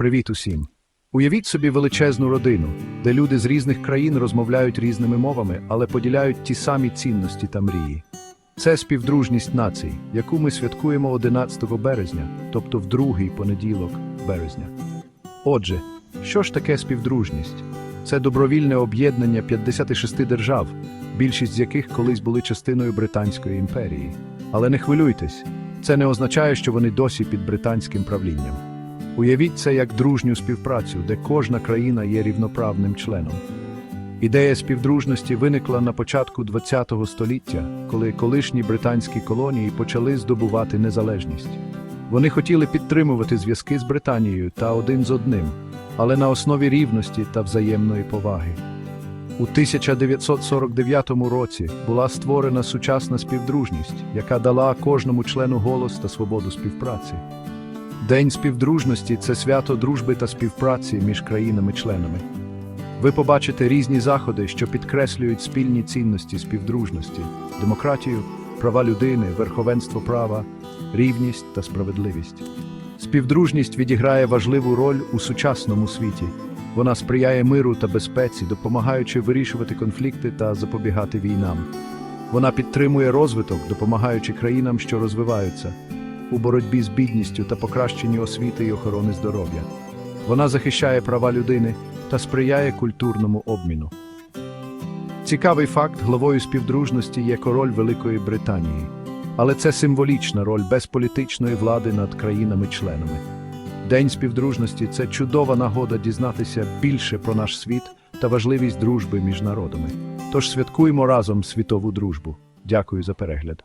Привіт усім! Уявіть собі величезну родину, де люди з різних країн розмовляють різними мовами, але поділяють ті самі цінності та мрії. Це співдружність націй, яку ми святкуємо 11 березня, тобто в другий понеділок березня. Отже, що ж таке співдружність? Це добровільне об'єднання 56 держав, більшість з яких колись були частиною Британської імперії. Але не хвилюйтесь, це не означає, що вони досі під британським правлінням. Уявіть це як дружню співпрацю, де кожна країна є рівноправним членом. Ідея співдружності виникла на початку ХХ століття, коли колишні британські колонії почали здобувати незалежність. Вони хотіли підтримувати зв'язки з Британією та один з одним, але на основі рівності та взаємної поваги. У 1949 році була створена сучасна співдружність, яка дала кожному члену голос та свободу співпраці. День співдружності це свято дружби та співпраці між країнами-членами. Ви побачите різні заходи, що підкреслюють спільні цінності співдружності: демократію, права людини, верховенство права, рівність та справедливість. Співдружність відіграє важливу роль у сучасному світі. Вона сприяє миру та безпеці, допомагаючи вирішувати конфлікти та запобігати війнам. Вона підтримує розвиток, допомагаючи країнам, що розвиваються, у боротьбі з бідністю та покращенні освіти і охорони здоров'я. Вона захищає права людини та сприяє культурному обміну. Цікавий факт главою співдружності є король Великої Британії, але це символічна роль без політичної влади над країнами-членами. День співдружності це чудова нагода дізнатися більше про наш світ та важливість дружби між народами. Тож святкуємо разом світову дружбу. Дякую за перегляд.